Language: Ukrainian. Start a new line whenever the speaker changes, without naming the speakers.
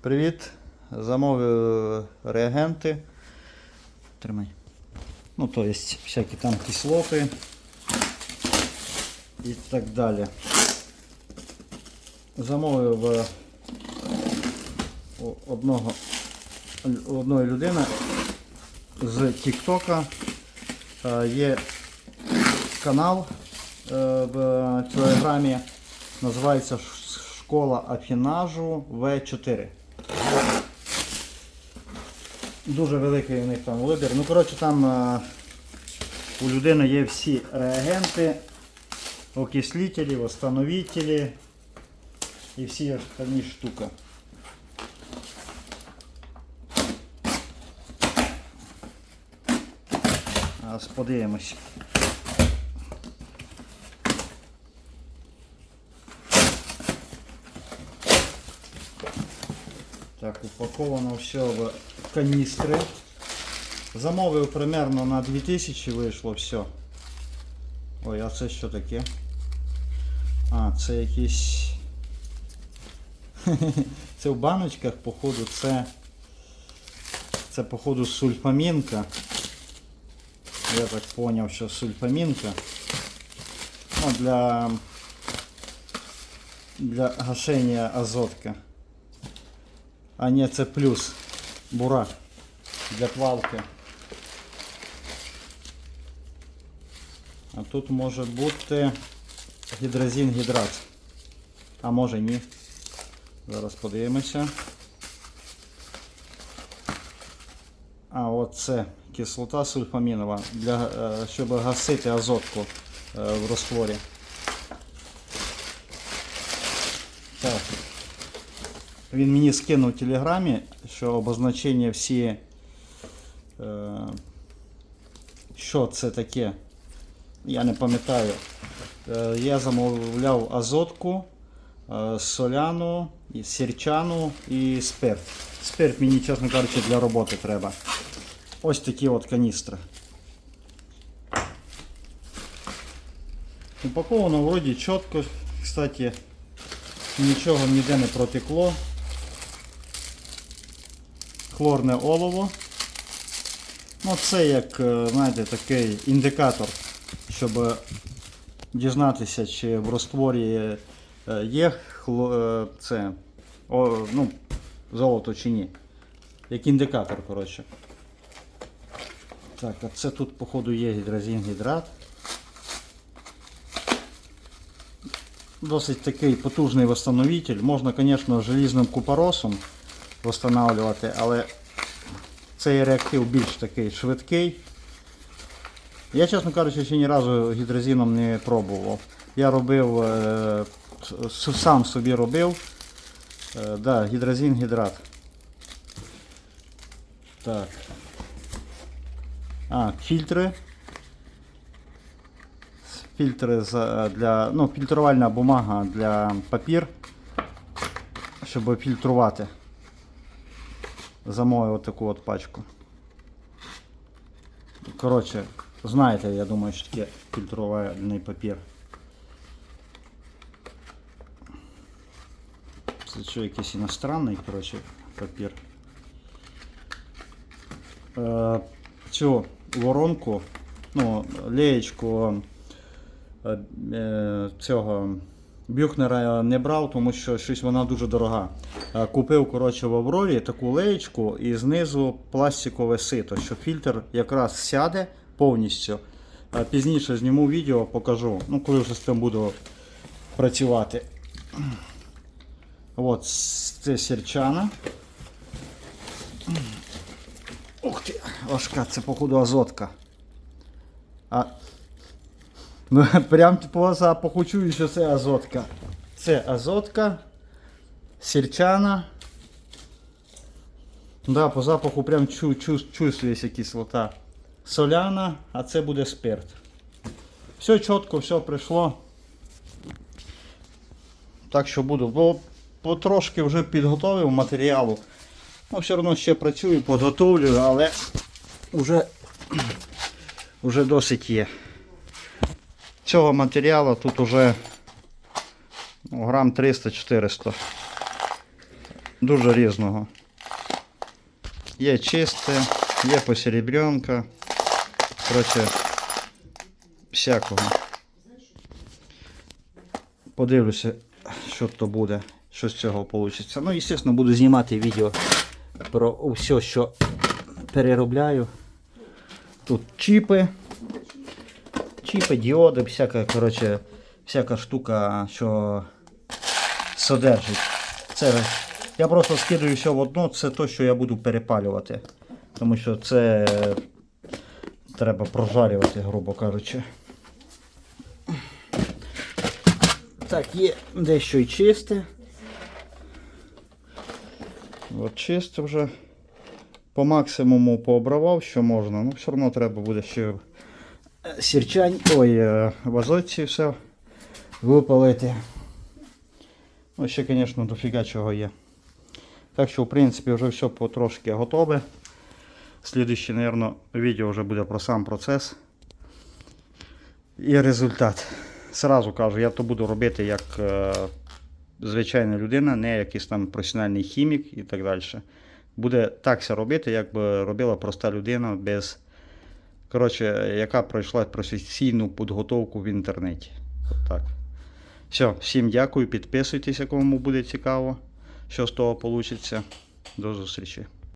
Привіт. Замовив реагенти. Тримай. Ну, то є всякі там кислоти і так далі. Замовив е, одного, одної людини з Тіктока. Е, Є канал е, в телеграмі. Називається Школа афінажу В4. Дуже великий у них там вибір. Ну, коротше, там а, у людини є всі реагенти, окислителі, восстановителі і всі остальні штуки. Подивимось. Так, упаковано все в каністри. Замовив примерно на 2000 вийшло все. Ой, а це що таке? А, це якісь. Це в баночках, походу, це. Це, походу, сульфамінка. Я так поняв, що сульфамінка. Ну, для, для гашення азотка. А ні, це плюс. Бурак. Для плавки. А тут може бути гідрозин гідрат. А може ні. Зараз подивимося. А, от це кислота сульфамінова, для, е, щоб гасити азотку е, в розтворі. Так. Він мені скинув в телеграмі, що обозначення всі, е, що це таке, я не пам'ятаю. Е, я замовляв азотку, е, соляну, сірчану і спирт. Спирт мені, чесно кажучи, для роботи треба. Ось такі от каністри. Упаковано вроді чітко, кстати, нічого ніде не протекло. Хлорне олово. Ну, це як, е, знаєте, такий індикатор, щоб дізнатися, чи в розтворі е, є хло, е, це, о, ну, золото чи ні. Як індикатор, коротше. Так, а це тут, походу, є гідрозин гідрат. Досить такий потужний восстановитель. Можна, звісно, желізним купоросом встановлювати, але цей реактив більш такий швидкий. Я, чесно кажучи, ще ні разу гідрозином не пробував. Я робив, е, сам собі робив. Е, да, гідрозин гідрат. Так. А, фільтри. Фільтри для. Ну, фільтрувальна бумага для папір. Щоб фільтрувати. Замовив таку от пачку. Коротше, знаєте, я думаю, що таке фільтрувальний папір. Це що якийсь іностранний, коротше, папір. Е, цю воронку, ну, леєчку е, цього Бюхнера не брав, тому що щось вона дуже дорога. Е, Купив коротше, в Аврорі таку леєчку і знизу пластикове сито, що фільтр якраз сяде повністю. Е, Пізніше зніму відео, покажу, ну, коли вже з тим буду працювати. От, це сірчана. Ух ти, важка, це походу азотка. А, ну, прям по запаху чую, що це азотка. Це азотка, сірчана. Да, по запаху прям чу, чу, чувствується кислота. Соляна, а це буде спирт. Все чітко, все прийшло. Так що буду. Бо потрошки вже підготовив матеріалу. Ну, все одно ще працюю, підготовлюю, але вже, вже досить є. Цього матеріалу тут вже ну, грам 300-400. дуже різного. Є чисте, є посеребрянка. Коротше, всякого. Подивлюся, що то буде, що з цього вийде. Ну, звісно, буду знімати відео про все, що переробляю. Тут чіпи. Чіпи, діоди, всяка, коротше, всяка штука, що содержить. Це я просто скидаю все в одно, це те, що я буду перепалювати. Тому що це треба прожарювати, грубо кажучи. Так, є дещо і чисте. От чисте вже по максимуму пообривав, що можна. Ну, все одно треба буде ще сірчань, ой, е, все випалити. Ну, ще, звісно, дофіга чого є. Так що, в принципі, вже все потрошки готове. Слідуще, мабуть, відео вже буде про сам процес і результат. Сразу кажу, я то буду робити як е, звичайна людина, не якийсь там професіональний хімік і так далі. Буде так робити, як би робила проста людина, без, коротше, яка пройшла професійну підготовку в інтернеті. От так. Все, всім дякую, підписуйтесь, кому буде цікаво, що з того вийде. До зустрічі.